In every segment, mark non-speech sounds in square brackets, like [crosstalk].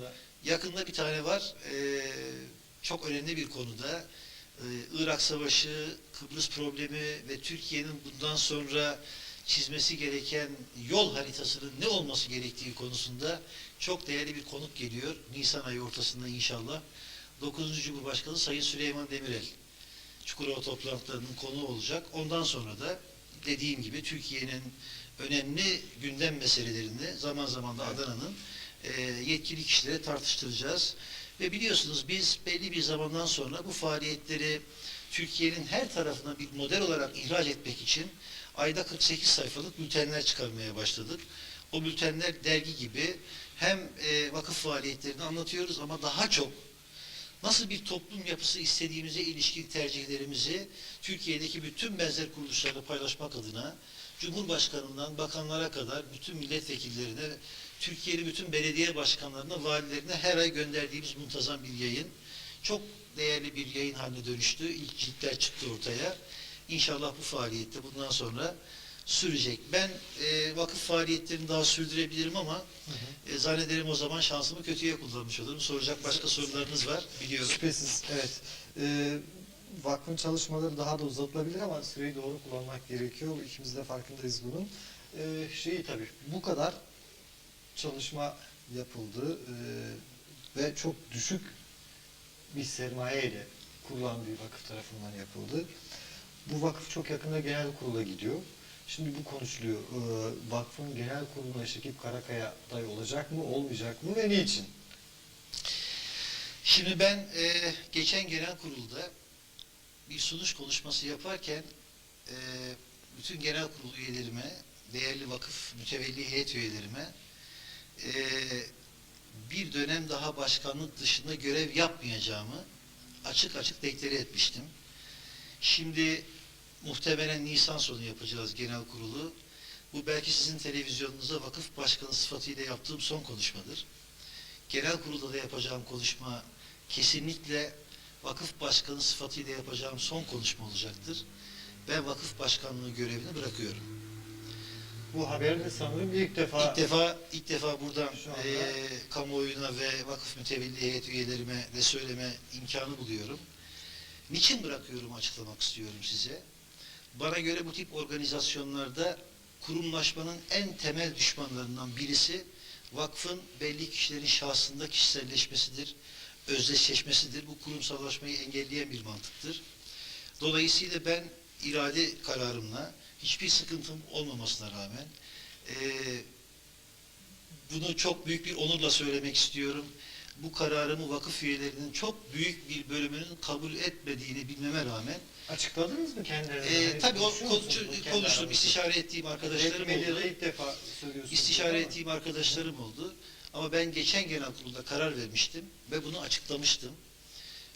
yakında? Yakında bir tane var. Ee, çok önemli bir konuda. Ee, Irak Savaşı, Kıbrıs problemi ve Türkiye'nin bundan sonra çizmesi gereken yol haritasının ne olması gerektiği konusunda çok değerli bir konuk geliyor. Nisan ayı ortasında inşallah. 9. Cumhurbaşkanı Sayın Süleyman Demirel. Çukurova toplantılarının konu olacak. Ondan sonra da dediğim gibi Türkiye'nin önemli gündem meselelerini zaman zaman da Evet. Adana'nın e, yetkili kişilere tartıştıracağız. Ve biliyorsunuz biz belli bir zamandan sonra bu faaliyetleri Türkiye'nin her tarafına bir model olarak ihraç etmek için ayda 48 sayfalık bültenler çıkarmaya başladık. O bültenler dergi gibi hem e, vakıf faaliyetlerini anlatıyoruz ama daha çok nasıl bir toplum yapısı istediğimize ilişkin tercihlerimizi Türkiye'deki bütün benzer kuruluşlarla paylaşmak adına Cumhurbaşkanından bakanlara kadar bütün milletvekillerine, Türkiye'nin bütün belediye başkanlarına, valilerine her ay gönderdiğimiz muntazam bir yayın. Çok değerli bir yayın haline dönüştü. İlk ciltler çıktı ortaya. İnşallah bu faaliyette bundan sonra sürecek. Ben e, vakıf faaliyetlerini daha sürdürebilirim ama e, zannederim o zaman şansımı kötüye kullanmış olurum. Soracak başka sorularınız var biliyorum. Şüphesiz evet. Ee, vakfın çalışmaları daha da uzatılabilir ama süreyi doğru kullanmak gerekiyor. İkimiz de farkındayız bunun. Ee, şeyi tabii bu kadar çalışma yapıldı ee, ve çok düşük bir sermaye ile kurulan bir vakıf tarafından yapıldı. Bu vakıf çok yakında genel kurula gidiyor. Şimdi bu konuşuluyor. Ee, vakfın genel kuruluna Şekip Karakaya aday olacak mı, olmayacak mı ve niçin? Şimdi ben e, geçen genel kurulda bir sunuş konuşması yaparken e, bütün genel kurul üyelerime, değerli vakıf mütevelli heyet üyelerime e, bir dönem daha başkanlık dışında görev yapmayacağımı açık açık deklare etmiştim. Şimdi muhtemelen Nisan sonu yapacağız genel kurulu. Bu belki sizin televizyonunuza vakıf başkanı sıfatıyla yaptığım son konuşmadır. Genel kurulda da yapacağım konuşma kesinlikle vakıf başkanı sıfatıyla yapacağım son konuşma olacaktır. Ben vakıf başkanlığı görevini bırakıyorum. Bu haberi de sanırım ilk defa İlk defa ilk defa buradan anda- eee, kamuoyuna ve vakıf mütevelli heyet üyelerime de söyleme imkanı buluyorum. Niçin bırakıyorum açıklamak istiyorum size. Bana göre bu tip organizasyonlarda kurumlaşmanın en temel düşmanlarından birisi vakfın belli kişilerin şahsında kişiselleşmesidir, özdeşleşmesidir. Bu kurumsallaşmayı engelleyen bir mantıktır. Dolayısıyla ben irade kararımla hiçbir sıkıntım olmamasına rağmen eee, bunu çok büyük bir onurla söylemek istiyorum. Bu kararımı vakıf üyelerinin çok büyük bir bölümünün kabul etmediğini bilmeme rağmen açıkladınız mı kendilerine? eee Hani tabii o konuştum, aranızda? istişare ettiğim arkadaşlarım medyada oldu. ilk defa söylüyorsunuz. İstişare ettiğim arkadaşlarım oldu. Ama ben geçen genel kurulda karar vermiştim ve bunu açıklamıştım.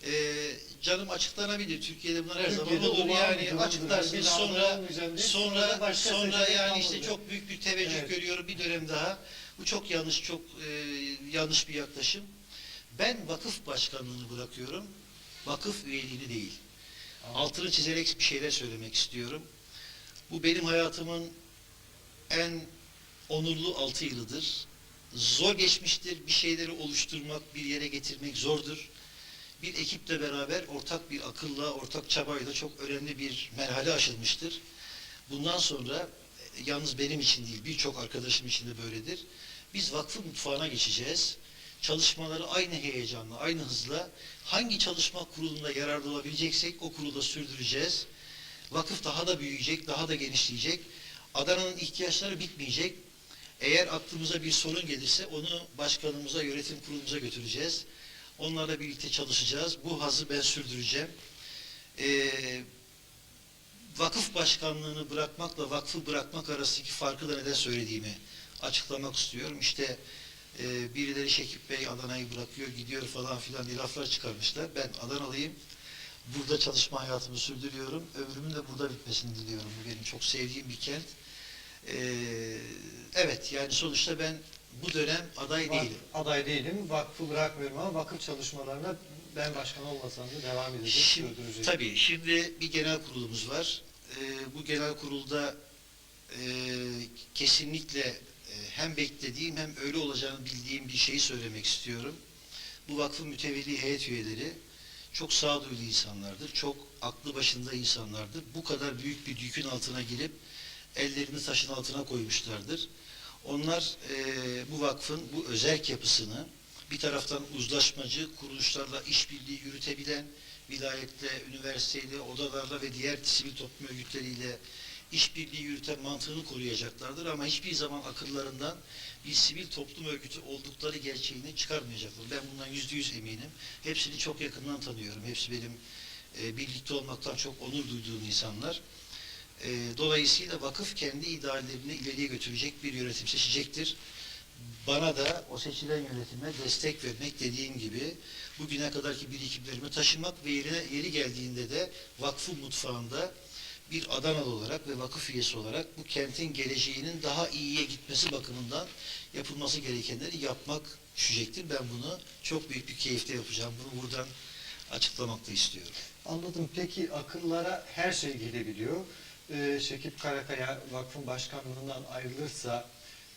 Ee, canım açıklanabilir. Türkiye'de bunlar her zaman Türkiye'de olur. olağan bir Yani açıklarsınız sonra sonra sonra yani işte çok büyük bir teveccüh Evet. görüyorum bir dönem daha. Bu çok yanlış, çok e, yanlış bir yaklaşım. Ben vakıf başkanlığını bırakıyorum. Vakıf üyeliğini değil. Anladım. Altını çizerek bir şeyler söylemek istiyorum. Bu benim hayatımın en onurlu altı yılıdır. Zor geçmiştir. Bir şeyleri oluşturmak, bir yere getirmek zordur. Bir ekiple beraber ortak bir akılla, ortak çabayla çok önemli bir merhale aşılmıştır. Bundan sonra e, yalnız benim için değil, birçok arkadaşım için de böyledir. Biz vakfın mutfağına geçeceğiz. Çalışmaları aynı heyecanla, aynı hızla hangi çalışma kurulunda yararlı olabileceksek o kurulda sürdüreceğiz. Vakıf daha da büyüyecek, daha da genişleyecek. Adana'nın ihtiyaçları bitmeyecek. Eğer aklımıza bir sorun gelirse onu başkanımıza, yönetim kurulumuza götüreceğiz. Onlarla birlikte çalışacağız. Bu hazı ben sürdüreceğim. Ee, vakıf başkanlığını bırakmakla vakfı bırakmak arasındaki farkı da neden söylediğimi açıklamak istiyorum. İşte e, birileri Şekip Bey Adana'yı bırakıyor, gidiyor falan filan diye laflar çıkarmışlar. Ben Adanalıyım. Burada çalışma hayatımı sürdürüyorum. Ömrümün de burada bitmesini diliyorum. Bu benim çok sevdiğim bir kent. Ee, evet yani sonuçta ben bu dönem aday Vak- değilim. Aday değilim. Vakfı bırakmıyorum ama vakıf çalışmalarına ben başkan olmasam da devam edecek, Şimdi, tabii şimdi bir genel kurulumuz var. Ee, bu genel kurulda e, kesinlikle e, hem beklediğim hem öyle olacağını bildiğim bir şeyi söylemek istiyorum. Bu vakfın mütevelli heyet üyeleri çok sağduyulu insanlardır. Çok aklı başında insanlardır. Bu kadar büyük bir yükün altına girip ellerini taşın altına koymuşlardır. Onlar e, bu vakfın bu özerk yapısını bir taraftan uzlaşmacı kuruluşlarla işbirliği yürütebilen, vilayetle, üniversiteyle, odalarla ve diğer sivil toplum örgütleriyle işbirliği yürüten mantığını koruyacaklardır ama hiçbir zaman akıllarından bir sivil toplum örgütü oldukları gerçeğini çıkarmayacaklar. Ben bundan yüzde yüz eminim. Hepsini çok yakından tanıyorum. Hepsi benim e, birlikte olmaktan çok onur duyduğum insanlar. E, dolayısıyla vakıf kendi ideallerini ileriye götürecek bir yönetim seçecektir. Bana da o seçilen yönetime destek vermek dediğim gibi bugüne kadarki birikimlerimi taşımak ve yerine yeri geldiğinde de vakfın mutfağında bir Adanalı olarak ve vakıf üyesi olarak bu kentin geleceğinin daha iyiye gitmesi bakımından yapılması gerekenleri yapmak düşecektir. Ben bunu çok büyük bir keyifle yapacağım. Bunu buradan açıklamak da istiyorum. Anladım. Peki akıllara her şey gelebiliyor. Ee, Şekip Karakaya vakfın başkanlığından ayrılırsa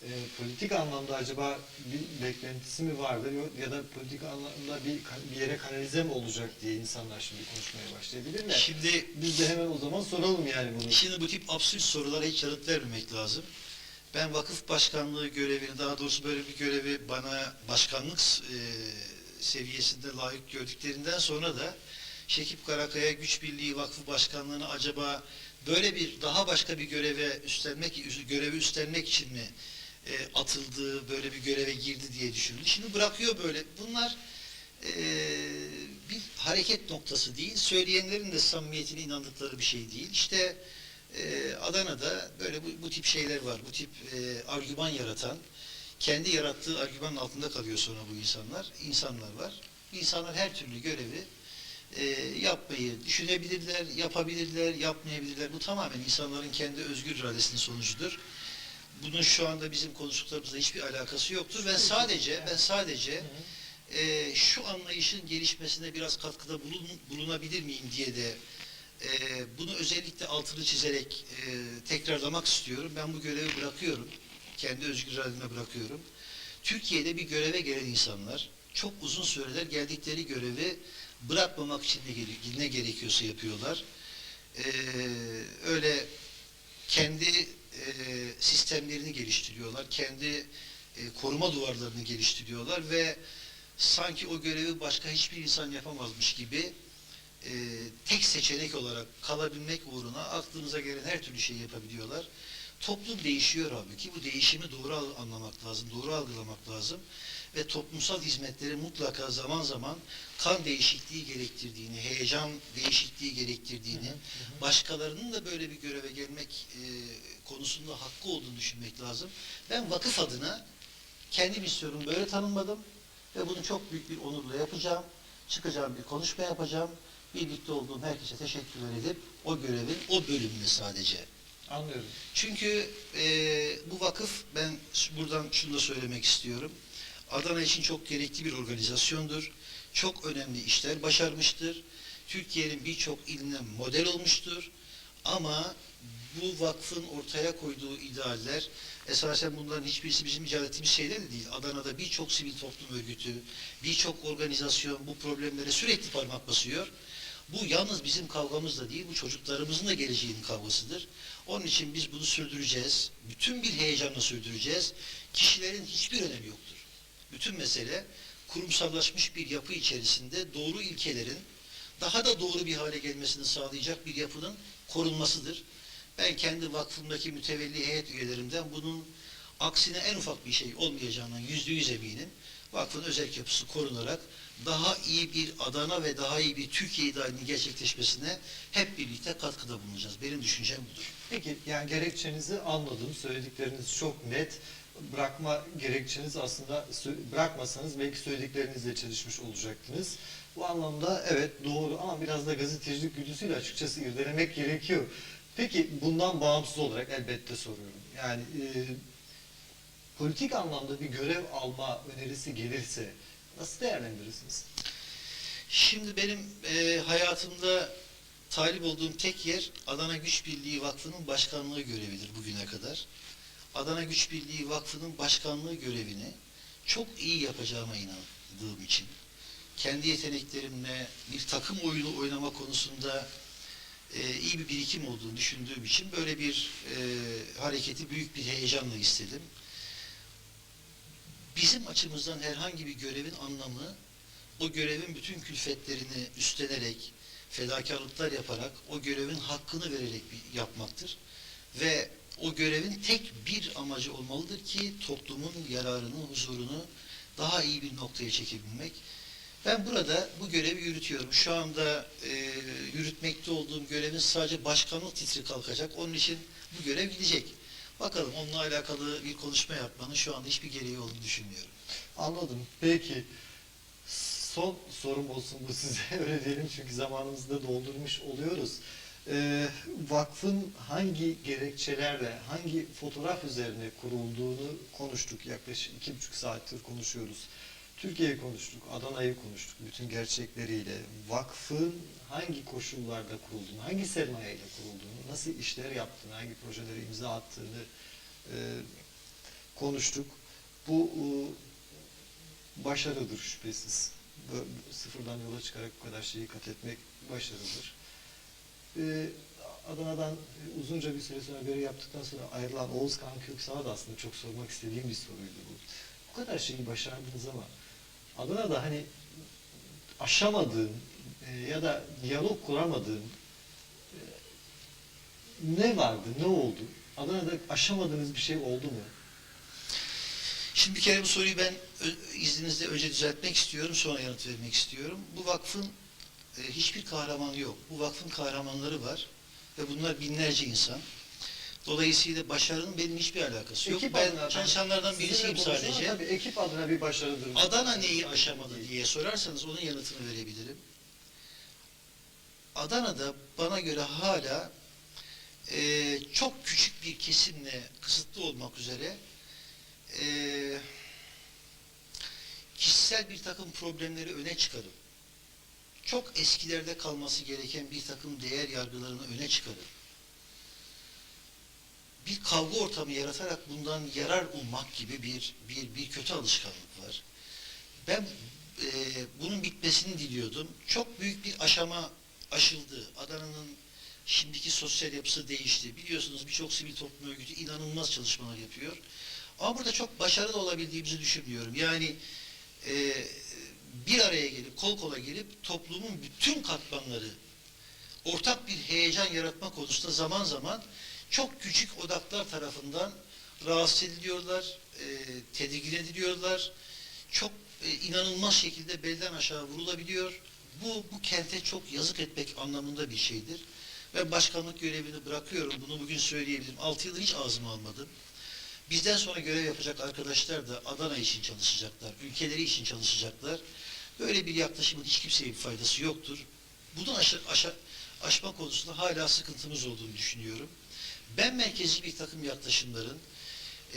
e, politik anlamda acaba bir beklentisi mi vardır ya da politik anlamda bir, bir yere kanalize mi olacak diye insanlar şimdi konuşmaya başlayabilirler. Şimdi Biz de hemen o zaman soralım yani bunu. Şimdi bu tip absürt sorulara hiç yanıt vermemek lazım. Ben vakıf başkanlığı görevini, daha doğrusu böyle bir görevi bana başkanlık e, seviyesinde layık gördüklerinden sonra da Şekip Karakaya Güç Birliği Vakfı Başkanlığı'nı acaba böyle bir daha başka bir göreve üstlenmek görevi üstlenmek için mi e, atıldı, böyle bir göreve girdi diye düşündü. Şimdi bırakıyor böyle. Bunlar e, bir hareket noktası değil. Söyleyenlerin de samimiyetine inandıkları bir şey değil. İşte e, Adana'da böyle bu, bu tip şeyler var. Bu tip e, argüman yaratan, kendi yarattığı argümanın altında kalıyor sonra bu insanlar. İnsanlar var. İnsanlar her türlü görevi e, yapmayı düşünebilirler, yapabilirler, yapmayabilirler. Bu tamamen insanların kendi özgür iradesinin sonucudur. Bunun şu anda bizim konuştuklarımızla hiçbir alakası yoktur. Ben sadece ben sadece e, şu anlayışın gelişmesine biraz katkıda bulun, bulunabilir miyim diye de e, bunu özellikle altını çizerek e, tekrarlamak istiyorum. Ben bu görevi bırakıyorum. Kendi özgür irademe bırakıyorum. Türkiye'de bir göreve gelen insanlar çok uzun süreler geldikleri görevi bırakmamak için ne, gere- ne gerekiyorsa yapıyorlar. E, öyle kendi e, sistemlerini geliştiriyorlar. Kendi e, koruma duvarlarını geliştiriyorlar ve sanki o görevi başka hiçbir insan yapamazmış gibi e, tek seçenek olarak kalabilmek uğruna aklınıza gelen her türlü şeyi yapabiliyorlar. Toplum değişiyor halbuki. Bu değişimi doğru anlamak lazım, doğru algılamak lazım. Ve toplumsal hizmetleri mutlaka zaman zaman kan değişikliği gerektirdiğini, heyecan değişikliği gerektirdiğini, Hı hı, başkalarının da böyle bir göreve gelmek e, konusunda hakkı olduğunu düşünmek lazım. Ben vakıf adına kendi misyonum böyle tanımladım ve bunu çok büyük bir onurla yapacağım. Çıkacağım bir konuşma yapacağım. Birlikte olduğum herkese teşekkürler edip o görevin o bölümünü sadece. Anlıyorum. Çünkü e, bu vakıf ben buradan şunu da söylemek istiyorum. Adana için çok gerekli bir organizasyondur. Çok önemli işler başarmıştır. Türkiye'nin birçok iline model olmuştur. Ama bu vakfın ortaya koyduğu idealler esasen bunların hiçbirisi bizim icat ettiğimiz şeyler de değil. Adana'da birçok sivil toplum örgütü, birçok organizasyon bu problemlere sürekli parmak basıyor. Bu yalnız bizim kavgamız da değil, bu çocuklarımızın da geleceğinin kavgasıdır. Onun için biz bunu sürdüreceğiz. Bütün bir heyecanla sürdüreceğiz. Kişilerin hiçbir önemi yoktur. Bütün mesele kurumsallaşmış bir yapı içerisinde doğru ilkelerin daha da doğru bir hale gelmesini sağlayacak bir yapının korunmasıdır. Ben kendi vakfımdaki mütevelli heyet üyelerimden bunun aksine en ufak bir şey olmayacağından yüzde yüz eminim. Vakfın özel yapısı korunarak daha iyi bir Adana ve daha iyi bir Türkiye idealinin gerçekleşmesine hep birlikte katkıda bulunacağız. Benim düşüncem budur. Peki yani gerekçenizi anladım. Söyledikleriniz çok net. Bırakma gerekçeniz aslında bırakmasanız belki söylediklerinizle çalışmış olacaktınız. Bu anlamda evet doğru ama biraz da gazetecilik güdüsüyle açıkçası irdelemek gerekiyor. Peki bundan bağımsız olarak elbette soruyorum. Yani e, politik anlamda bir görev alma önerisi gelirse nasıl değerlendirirsiniz? Şimdi benim e, hayatımda talip olduğum tek yer Adana Güç Birliği Vakfı'nın başkanlığı görevidir bugüne kadar. Adana Güç Birliği Vakfı'nın başkanlığı görevini çok iyi yapacağıma inandığım için, kendi yeteneklerimle bir takım oyunu oynama konusunda e, iyi bir birikim olduğunu düşündüğüm için böyle bir e, hareketi büyük bir heyecanla istedim. Bizim açımızdan herhangi bir görevin anlamı o görevin bütün külfetlerini üstlenerek, fedakarlıklar yaparak, o görevin hakkını vererek yapmaktır. Ve o görevin tek bir amacı olmalıdır ki toplumun yararını, huzurunu daha iyi bir noktaya çekebilmek. Ben burada bu görevi yürütüyorum. Şu anda e, yürütmekte olduğum görevin sadece başkanlık titri kalkacak. Onun için bu görev gidecek. Bakalım onunla alakalı bir konuşma yapmanın şu anda hiçbir gereği olduğunu düşünmüyorum. Anladım. Peki son sorum olsun bu size [laughs] öyle diyelim çünkü zamanımızı da doldurmuş oluyoruz. Ee, vakfın hangi gerekçelerle, hangi fotoğraf üzerine kurulduğunu konuştuk. Yaklaşık iki buçuk saattir konuşuyoruz. Türkiye'yi konuştuk, Adana'yı konuştuk bütün gerçekleriyle. Vakfın hangi koşullarda kurulduğunu, hangi sermayeyle kurulduğunu, nasıl işler yaptığını, hangi projeleri imza attığını e, konuştuk. Bu e, başarıdır şüphesiz. Sıfırdan yola çıkarak bu kadar şeyi kat etmek başarıdır. Ee, Adana'dan e, uzunca bir süre sonra görev yaptıktan sonra ayrılan Oğuz Kan Köksal'a da aslında çok sormak istediğim bir soruydu bu. Bu kadar şeyi başardınız ama Adana'da hani aşamadığın e, ya da diyalog kuramadığın e, ne vardı, ne oldu? Adana'da aşamadığınız bir şey oldu mu? Şimdi bir kere bu soruyu ben izninizle önce düzeltmek istiyorum, sonra yanıt vermek istiyorum. Bu vakfın e, hiçbir kahramanı yok. Bu vakfın kahramanları var ve bunlar binlerce insan. Dolayısıyla başarının benim hiçbir alakası yok. Ekip ben adına- çalışanlardan birisiyim sadece. Tabii ekip adına bir başarıdır. Adana neyi aşamadı diye sorarsanız onun yanıtını verebilirim. Adana'da bana göre hala e, çok küçük bir kesimle kısıtlı olmak üzere e, kişisel bir takım problemleri öne çıkarıp çok eskilerde kalması gereken bir takım değer yargılarını öne çıkarıp bir kavga ortamı yaratarak bundan yarar ummak gibi bir bir bir kötü alışkanlık var. Ben e, bunun bitmesini diliyordum. Çok büyük bir aşama aşıldı. Adana'nın şimdiki sosyal yapısı değişti. Biliyorsunuz birçok sivil toplum örgütü inanılmaz çalışmalar yapıyor. Ama burada çok başarılı olabildiğimizi düşünmüyorum. Yani e, bir araya gelip, kol kola gelip toplumun bütün katmanları ortak bir heyecan yaratma konusunda zaman zaman çok küçük odaklar tarafından rahatsız ediliyorlar, e, tedirgin ediliyorlar. Çok e, inanılmaz şekilde belden aşağı vurulabiliyor. Bu, bu kente çok yazık etmek anlamında bir şeydir. Ben başkanlık görevini bırakıyorum. Bunu bugün söyleyebilirim. 6 yıldır hiç ağzıma almadım. Bizden sonra görev yapacak arkadaşlar da Adana için çalışacaklar, ülkeleri için çalışacaklar. Böyle bir yaklaşımın hiç kimseye bir faydası yoktur. Bunu aşa, aşa, aşma konusunda hala sıkıntımız olduğunu düşünüyorum. Ben merkezi bir takım yaklaşımların,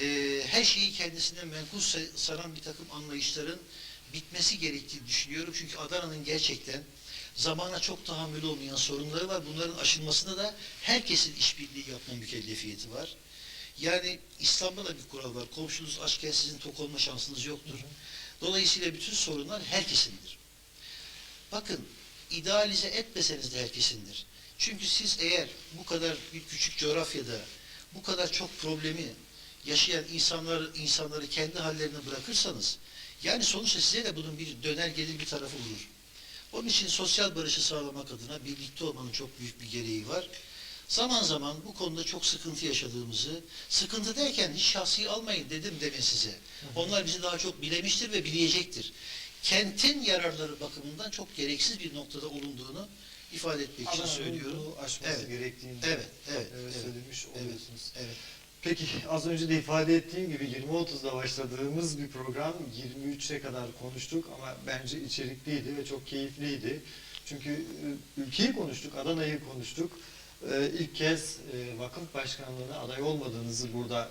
e, her şeyi kendisine menkul sa- sanan bir takım anlayışların bitmesi gerektiğini düşünüyorum. Çünkü Adana'nın gerçekten zamana çok tahammül olmayan sorunları var. Bunların aşılmasında da herkesin işbirliği yapma mükellefiyeti var. Yani İslam'da da bir kural var. Komşunuz açken sizin tok olma şansınız yoktur. Dolayısıyla bütün sorunlar herkesindir. Bakın idealize etmeseniz de herkesindir. Çünkü siz eğer bu kadar bir küçük coğrafyada bu kadar çok problemi yaşayan insanlar insanları kendi hallerine bırakırsanız yani sonuçta size de bunun bir döner gelir bir tarafı olur. Onun için sosyal barışı sağlamak adına birlikte olmanın çok büyük bir gereği var. Zaman zaman bu konuda çok sıkıntı yaşadığımızı, sıkıntı derken hiç şahsi almayın dedim demin size. Onlar bizi daha çok bilemiştir ve bilecektir. Kentin yararları bakımından çok gereksiz bir noktada olunduğunu ifade etmek için söylüyorum. aşması Evet. gerektiğini Evet, evet, evet, söylemiş evet. oluyorsunuz. Evet. Peki az önce de ifade ettiğim gibi 20.30'da başladığımız bir program 23'e kadar konuştuk ama bence içerikliydi ve çok keyifliydi. Çünkü e, ülkeyi konuştuk, Adana'yı konuştuk. E, İlk kez e, vakıf başkanlığına aday olmadığınızı burada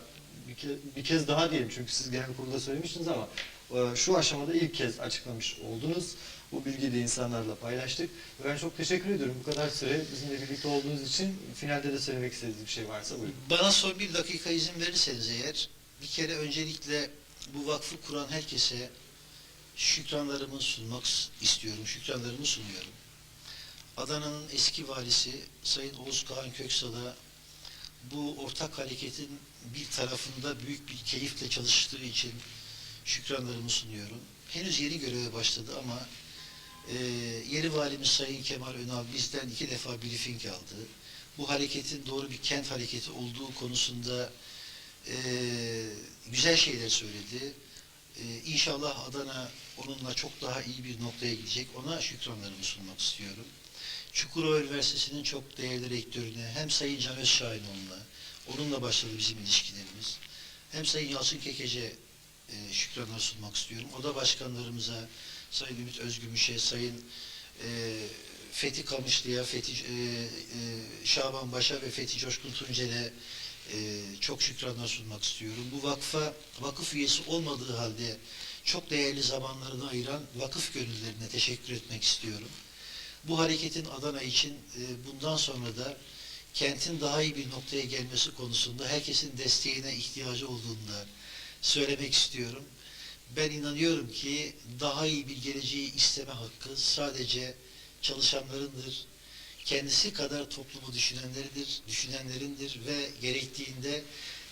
bir, ke- bir kez daha diyelim çünkü siz genel kurulda söylemiştiniz ama e, şu aşamada ilk kez açıklamış oldunuz. Bu bilgiyi de insanlarla paylaştık. Ben çok teşekkür ediyorum bu kadar süre bizimle birlikte olduğunuz için. Finalde de söylemek istediğiniz bir şey varsa buyurun. Bana son bir dakika izin verirseniz eğer, bir kere öncelikle bu vakfı kuran herkese şükranlarımı sunmak istiyorum, şükranlarımı sunuyorum. Adana'nın eski valisi Sayın Oğuz Kağan Köksal'a bu ortak hareketin bir tarafında büyük bir keyifle çalıştığı için şükranlarımı sunuyorum. Henüz yeni göreve başladı ama e, yeni valimiz Sayın Kemal Önal bizden iki defa briefing aldı. Bu hareketin doğru bir kent hareketi olduğu konusunda e, güzel şeyler söyledi. E, inşallah Adana onunla çok daha iyi bir noktaya gidecek. Ona şükranlarımı sunmak istiyorum. Çukurova Üniversitesi'nin çok değerli rektörüne, hem Sayın Can Özşahinoğlu'na, onunla başladı bizim ilişkilerimiz, hem Sayın Yalçın Kekece e, şükranlar sunmak istiyorum. Oda başkanlarımıza, Sayın Ümit Özgümüş'e, Sayın e, Fethi Kamışlı'ya, Fethi e, e, Şaban Baş'a ve Fethi Coşkun Tuncel'e e, çok şükranlar sunmak istiyorum. Bu vakfa vakıf üyesi olmadığı halde çok değerli zamanlarını ayıran vakıf gönüllerine teşekkür etmek istiyorum. Bu hareketin Adana için e, bundan sonra da kentin daha iyi bir noktaya gelmesi konusunda herkesin desteğine ihtiyacı olduğunu da söylemek istiyorum. Ben inanıyorum ki daha iyi bir geleceği isteme hakkı sadece çalışanlarındır. Kendisi kadar toplumu düşünenleridir, düşünenlerindir ve gerektiğinde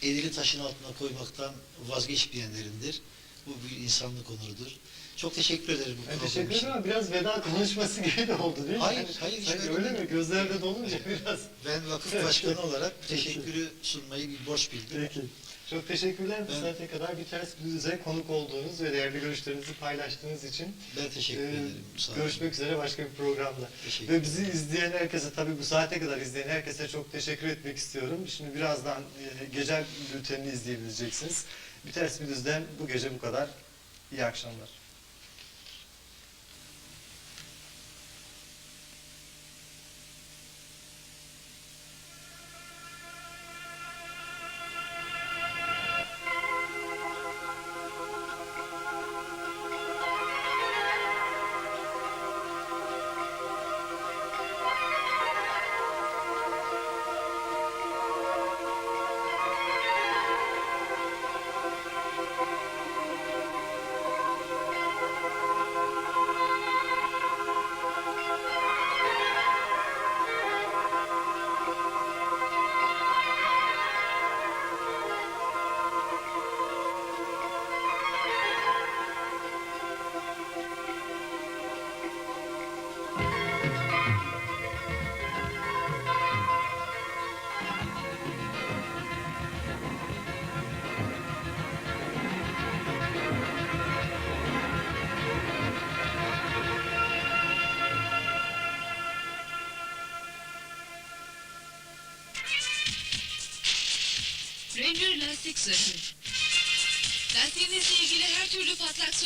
elini taşın altına koymaktan vazgeçmeyenlerindir. Bu bir insanlık onurudur. Çok teşekkür ederim Ben teşekkür ederim ama biraz veda konuşması [laughs] gibi de oldu değil mi? Hayır, hayır, Sanki öyle mi? Gözlerde dolunca biraz. Ben vakıf başkanı olarak teşekkürü sunmayı bir borç bildim. Peki. Çok teşekkürler bu saate kadar bir ters düze konuk olduğunuz ve değerli görüşlerinizi paylaştığınız için. Ben teşekkür Ee, ederim. Sağ olun. Görüşmek üzere başka bir programda. Teşekkür Ve bizi izleyen herkese tabii bu saate kadar izleyen herkese çok teşekkür etmek istiyorum. Şimdi birazdan e, gece bültenini izleyebileceksiniz. Bir ters bir düzden bu gece bu kadar. İyi akşamlar.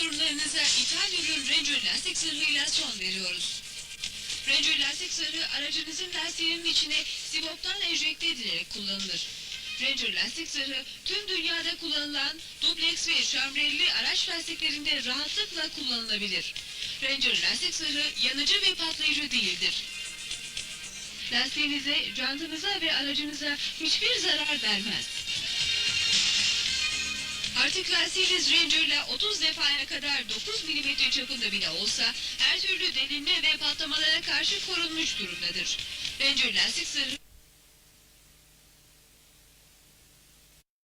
Patlak sorunlarınıza ithal ürün Ranger lastik zırhıyla son veriyoruz. Ranger lastik zırhı aracınızın lastiğinin içine sivoptan enjekte edilerek kullanılır. Ranger lastik zırhı tüm dünyada kullanılan dubleks ve şamrelli araç lastiklerinde rahatlıkla kullanılabilir. Ranger lastik zırhı yanıcı ve patlayıcı değildir. Lastiğinize, jantınıza ve aracınıza hiçbir zarar vermez. Artık lastiğiniz Ranger'la 30 defaya kadar 9 mm çapında bile olsa her türlü delinme ve patlamalara karşı korunmuş durumdadır. Ranger lastik zırhı